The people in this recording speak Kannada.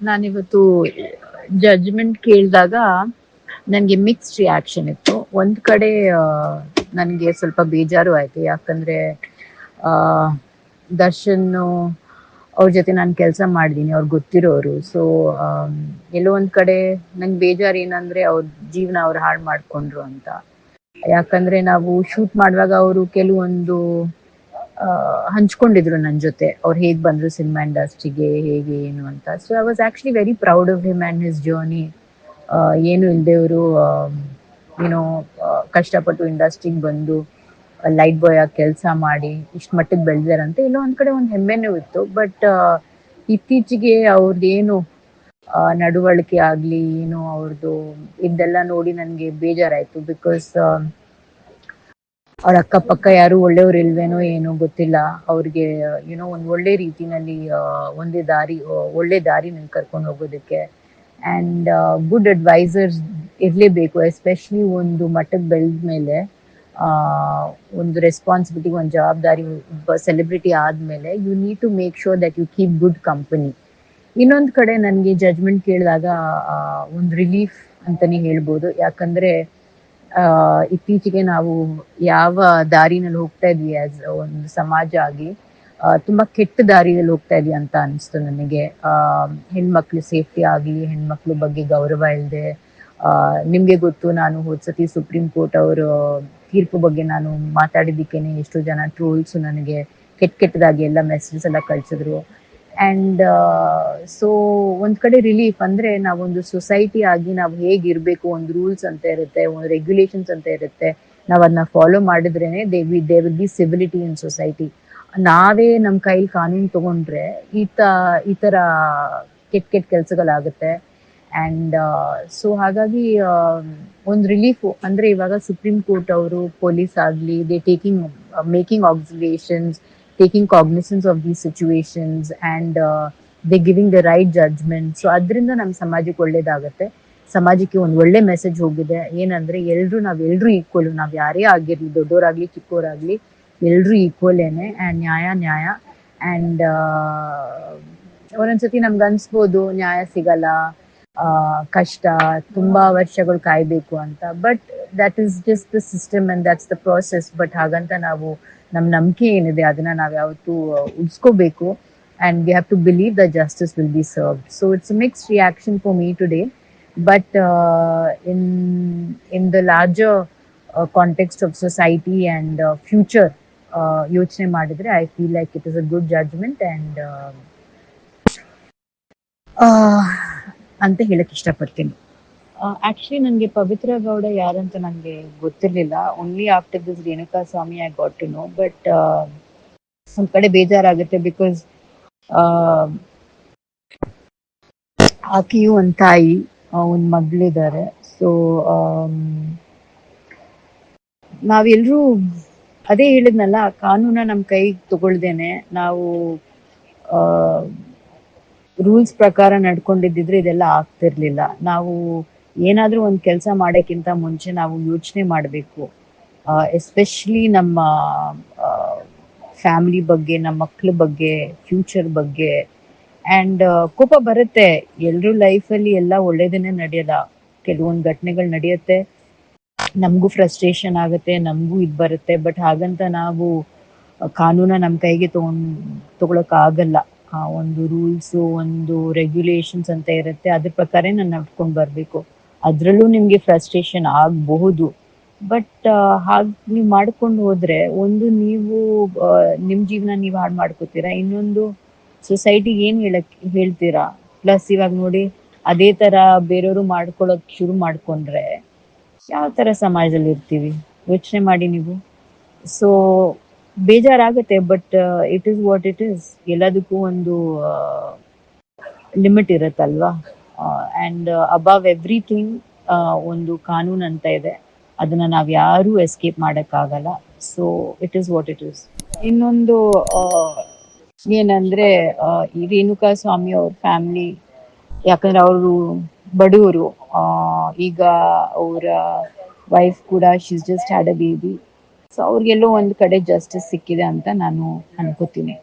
ನಾನಿವತ್ತು ಜಡ್ಜ್ಮೆಂಟ್ ಕೇಳಿದಾಗ ನನಗೆ ಮಿಕ್ಸ್ಡ್ ರಿಯಾಕ್ಷನ್ ಇತ್ತು. ಒಂದು ಕಡೆ ನನಗೆ ಸ್ವಲ್ಪ ಬೇಜಾರು ಆಯ್ತು. ಯಾಕಂದ್ರೆ ದರ್ಶನ್ ಅವ್ರ ಜೊತೆ ನಾನು ಕೆಲಸ ಮಾಡಿದ್ದೀನಿ ಅವ್ರು ಗೊತ್ತಿರೋರು. ಸೊ ಎಲ್ಲೋ ಒಂದು ಕಡೆ ನಂಗೆ ಬೇಜಾರು ಏನಂದ್ರೆ ಅವ್ರ ಜೀವನ ಅವ್ರು ಹಾಳು ಮಾಡ್ಕೊಂಡ್ರು ಅಂತ. ಯಾಕಂದರೆ ನಾವು ಶೂಟ್ ಮಾಡುವಾಗ ಅವರು ಕೆಲವೊಂದು ಹಂಚ್ಕೊಂಡಿದ್ರು ನನ್ನ ಜೊತೆ. ಅವ್ರು ಹೇಗ್ ಬಂದ್ರು ಸಿನಿಮಾ ಇಂಡಸ್ಟ್ರಿಗೆ ಹೇಗೆ, ಏನು ಅಂತ. So I was actually very proud of him and his journey ಏನು ಇಲ್ದೇವರು ಏನೋ ಕಷ್ಟಪಟ್ಟು ಇಂಡಸ್ಟ್ರಿಗೆ ಬಂದು ಲೈಟ್ ಬಾಯ್ ಆಗಿ ಕೆಲಸ ಮಾಡಿ, ಇಷ್ಟು ಮಟ್ಟಿಗೆ ಬೆಳೆದಾರಂತೆ ಇಲ್ಲೋ ಒಂದ್ ಕಡೆ ಒಂದು ಹೆಮ್ಮೆನೂ ಇತ್ತು. ಬಟ್ ಇತ್ತೀಚೆಗೆ ಅವ್ರದ್ದೇನು ಏನು ನಡವಳಿಕೆ ಆಗಲಿ, ಏನು ಅವ್ರದ್ದು ಇದೆಲ್ಲ ನೋಡಿ ನನಗೆ ಬೇಜಾರಾಯ್ತು. ಬಿಕಾಸ್ ಅವ್ರ ಅಕ್ಕಪಕ್ಕ ಯಾರು ಒಳ್ಳೆಯವ್ರು ಇಲ್ವೇನೋ ಏನೋ ಗೊತ್ತಿಲ್ಲ. ಅವ್ರಿಗೆ ಏನೋ ಒಂದು ಒಳ್ಳೆ ರೀತಿನಲ್ಲಿ ಒಂದೇ ದಾರಿ ಒಳ್ಳೆ ದಾರಿನಲ್ಲಿ ಕರ್ಕೊಂಡು ಹೋಗೋದಕ್ಕೆ. ಆ್ಯಂಡ್ ಗುಡ್ ಅಡ್ವೈಸರ್ಸ್ ಇರಲೇಬೇಕು ಎಸ್ಪೆಷಲಿ ಒಂದು ಮಟ್ಟಕ್ಕೆ ಬೆಳೆದ ಮೇಲೆ ಒಂದು ರೆಸ್ಪಾನ್ಸಿಬಿಲಿಟಿ ಒಂದು ಜವಾಬ್ದಾರಿ ಸೆಲೆಬ್ರಿಟಿ ಆದಮೇಲೆ you need to make sure that you keep good company ಇನ್ನೊಂದು ಕಡೆ ನನಗೆ ಜಜ್ಮೆಂಟ್ ಕೇಳಿದಾಗ ಒಂದು ರಿಲೀಫ್ ಅಂತಲೇ ಹೇಳ್ಬೋದು. ಯಾಕಂದ್ರೆ ಇತ್ತೀಚೆಗೆ ನಾವು ಯಾವ ದಾರಿನಲ್ಲಿ ಹೋಗ್ತಾ ಇದ್ವಿ ಆಸ್ ಒಂದು ಸಮಾಜ ಆಗಿ ತುಂಬಾ ಕೆಟ್ಟ ದಾರಿಯಲ್ಲಿ ಹೋಗ್ತಾ ಇದ್ವಿ ಅಂತ ಅನಿಸ್ತು ನನಗೆ. ಹೆಣ್ಮಕ್ಳು ಸೇಫ್ಟಿ ಆಗಲಿ ಹೆಣ್ಮಕ್ಳು ಬಗ್ಗೆ ಗೌರವ ಇಲ್ಲದೆ ನಿಮ್ಗೆ ಗೊತ್ತು ನಾನು ಹೋದ್ಸತಿ ಸುಪ್ರೀಂ ಕೋರ್ಟ್ ಅವರ ತೀರ್ಪು ಬಗ್ಗೆ ನಾನು ಮಾತಾಡಿದ್ದಕ್ಕೇನೆ ಎಷ್ಟೋ ಜನ ಟ್ರೋಲ್ಸ್ ನನಗೆ ಕೆಟ್ಟ ಕೆಟ್ಟದಾಗಿ ಎಲ್ಲ ಮೆಸೇಜಸ್ ಎಲ್ಲ ಕಳ್ಸಿದ್ರು. ಅಂಡ್ ಸೊ ಒಂದ್ ಕಡೆ ರಿಲೀಫ್ ಅಂದ್ರೆ ನಾವೊಂದು ಸೊಸೈಟಿ ಆಗಿ ನಾವು ಹೇಗಿರ್ಬೇಕು, ಒಂದು ರೂಲ್ಸ್ ಅಂತ ಇರುತ್ತೆ, ಒಂದು ರೆಗ್ಯುಲೇಷನ್ಸ್ ಅಂತ ಇರುತ್ತೆ ನಾವ್ ಅದನ್ನ follow ಮಾಡಿದ್ರೇನೆ they we they will be civility in society ನಾವೇ ನಮ್ ಕೈಲಿ ಕಾನೂನು ತಗೊಂಡ್ರೆ ಈ ತ ಈ ತರ ಕೆಟ್ಟ ಕೆಟ್ಟ ಕೆಲ್ಸಗಳಾಗುತ್ತೆ ಅಂಡ್ ಸೊ ಹಾಗಾಗಿ ಒಂದು ರಿಲೀಫ್ ಅಂದ್ರೆ ಇವಾಗ ಸುಪ್ರೀಂ ಕೋರ್ಟ್ ಅವರು ಪೊಲೀಸ್ ಆಗ್ಲಿ they taking making observations taking cognizance of these situations and they giving the right judgement so ಅದರಿಂದ ನಮ್ಮ ಸಮಾಜಕ್ಕೆ ಒಳ್ಳೇದಾಗತ್ತೆ. ಸಮಾಜಕ್ಕೆ ಒಂದು ಒಳ್ಳೆ ಮೆಸೇಜ್ ಹೋಗಿದೆ. ಏನಂದ್ರೆ, ಎಲ್ರು ನಾವ್ ಎಲ್ರು ಈಕ್ವಲ್ ನಾವ್ ಯಾರೇ ಆಗಿರ್ಲಿ, ದೊಡ್ಡೋರಾಗ್ಲಿ ಚಿಕ್ಕವರಾಗ್ಲಿ ಎಲ್ರು ಈಕ್ವಲೇನೆ ಅಂಡ್ ನ್ಯಾಯ ನ್ಯಾಯ. ಅಂಡ್ ಒಂದೊಂದ್ಸತಿ ನಮ್ಗೆ ಅನ್ಸ್ಬೋದು, ನ್ಯಾಯ ಸಿಗಲ್ಲ ಕಷ್ಟ, ತುಂಬಾ ವರ್ಷಗಳು ಕಾಯ್ಬೇಕು ಅಂತ. But that is just the system and that's the process but ಹಾಗಂತ ನಾವು ನಮ್ ನಂಬಿಕೆ ಏನಿದೆ ಅದನ್ನ ನಾವ್ ಯಾವತ್ತು ಉಳಿಸ್ಕೋಬೇಕು. And we have to believe the justice will be serve so it's mix reaction for me today but in in the larger context of society and future ಯೋಚನೆ ಮಾಡಿದ್ರೆ I feel like it is a good judgement and ಅಂತ ಹೇಳಕ್ ಇಷ್ಟಪಡ್ತೀನಿ. ಆಕ್ಚುಲಿ ನನಗೆ ಪವಿತ್ರ ಗೌಡ ಯಾರಂತ ನನಗೆ ಗೊತ್ತಿರಲಿಲ್ಲ. Only after this Renuka Swamy I got to know but ಒಂದ್ ಕಡೆ ಬೇಜಾರಾಗುತ್ತೆ ಬಿಕಾಸ್ ಆಕೆಯು ಒಂದ್ ತಾಯಿ ಒಂದ್ ಮಗಳಿದ್ದಾರೆ ಸೊ ನಾವೆಲ್ಲರೂ ಅದೇ ಹೇಳಿದ್ನಲ್ಲ, ಕಾನೂನ ನಮ್ ಕೈಗೆ ತಗೊಳ್ದೇನೆ. ನಾವು ರೂಲ್ಸ್ ಪ್ರಕಾರ ನಡ್ಕೊಂಡಿದ್ದಿದ್ರೆ ಇದೆಲ್ಲ ಆಗ್ತಿರ್ಲಿಲ್ಲ. ನಾವು ಏನಾದ್ರೂ ಒಂದು ಕೆಲಸ ಮಾಡೋಕ್ಕಿಂತ ಮುಂಚೆ ನಾವು ಯೋಚನೆ ಮಾಡಬೇಕು. ಎಸ್ಪೆಷಲಿ ನಮ್ಮ ಫ್ಯಾಮಿಲಿ ಬಗ್ಗೆ, ನಮ್ಮ ಮಕ್ಳ ಬಗ್ಗೆ ಫ್ಯೂಚರ್ ಬಗ್ಗೆ. ಅಂಡ್ ಕೋಪ ಬರುತ್ತೆ. ಎಲ್ಲರೂ ಲೈಫಲ್ಲಿ ಎಲ್ಲ ಒಳ್ಳೇದನ್ನೇ ನಡೆಯಲ್ಲ. ಕೆಲವೊಂದು ಘಟನೆಗಳು ನಡೆಯುತ್ತೆ. ನಮಗೂ ಫ್ರಸ್ಟ್ರೇಷನ್ ಆಗುತ್ತೆ, ನಮಗೂ ಇದು ಬರುತ್ತೆ. ಬಟ್ ಹಾಗಂತ ನಾವು ಕಾನೂನ ನಮ್ಮ ಕೈಗೆ ತಗೊಂಡ್ ಆ, ಒಂದು ರೂಲ್ಸ್ ಒಂದು ರೆಗ್ಯುಲೇಷನ್ಸ್ ಅಂತ ಇರುತ್ತೆ. ಅದ್ರ ಪ್ರಕಾರ ನಾನು ನಡ್ಕೊಂಡು ಬರಬೇಕು. ಅದ್ರಲ್ಲೂ ನಿಮ್ಗೆ ಫ್ರಸ್ಟ್ರೇಷನ್ ಆಗಬಹುದು. ಬಟ್ ಹಾಗೆ ನೀವು ಮಾಡ್ಕೊಂಡು ಹೋದ್ರೆ ಒಂದು ನೀವು ನಿಮ್ಮ ನಿಮ್ ಜೀವನ ನೀವು ಹಾಳು ಮಾಡ್ಕೋತೀರಾ? ಇನ್ನೊಂದು ಸೊಸೈಟಿಗೆ ಏನ್ ಹೇಳಕ್, ಹೇಳ್ತೀರಾ? ಪ್ಲಸ್ ಇವಾಗ ನೋಡಿ ಅದೇ ತರ ಬೇರೆಯವರು ಮಾಡ್ಕೊಳಕ್ ಶುರು ಮಾಡ್ಕೊಂಡ್ರೆ ಯಾವ ತರ ಸಮಾಜದಲ್ಲಿ ಇರ್ತೀವಿ? ಯೋಚನೆ ಮಾಡಿ ನೀವು. ಸೊ ಬೇಜಾರಾಗುತ್ತೆ but it is what it is ಎಲ್ಲದಕ್ಕೂ ಒಂದು ಲಿಮಿಟ್ ಇರುತ್ತಲ್ವಾ? ಅಂಡ್ ಅಬವ್ ಎವ್ರಿಥಿಂಗ್ ಒಂದು ಕಾನೂನು ಅಂತ ಇದೆ. ಅದನ್ನ ನಾವ್ ಯಾರು ಎಸ್ಕೇಪ್ ಮಾಡಕ್ಕಾಗಲ್ಲ. So it is what it is ಇನ್ನೊಂದು ಏನಂದ್ರೆ ಈ ರೇಣುಕಾ ಸ್ವಾಮಿ ಅವ್ರ ಫ್ಯಾಮಿಲಿ ಯಾಕಂದ್ರೆ ಅವರು ಬಡವರು ಈಗ ಅವರ ವೈಫ್ ಕೂಡ she's just had a baby so ಅವ್ರಿಗೆಲ್ಲೋ ಒಂದ್ ಕಡೆ ಜಸ್ಟಿಸ್ ಸಿಕ್ಕಿದೆ ಅಂತ ನಾನು ಅನ್ಕೋತೀನಿ.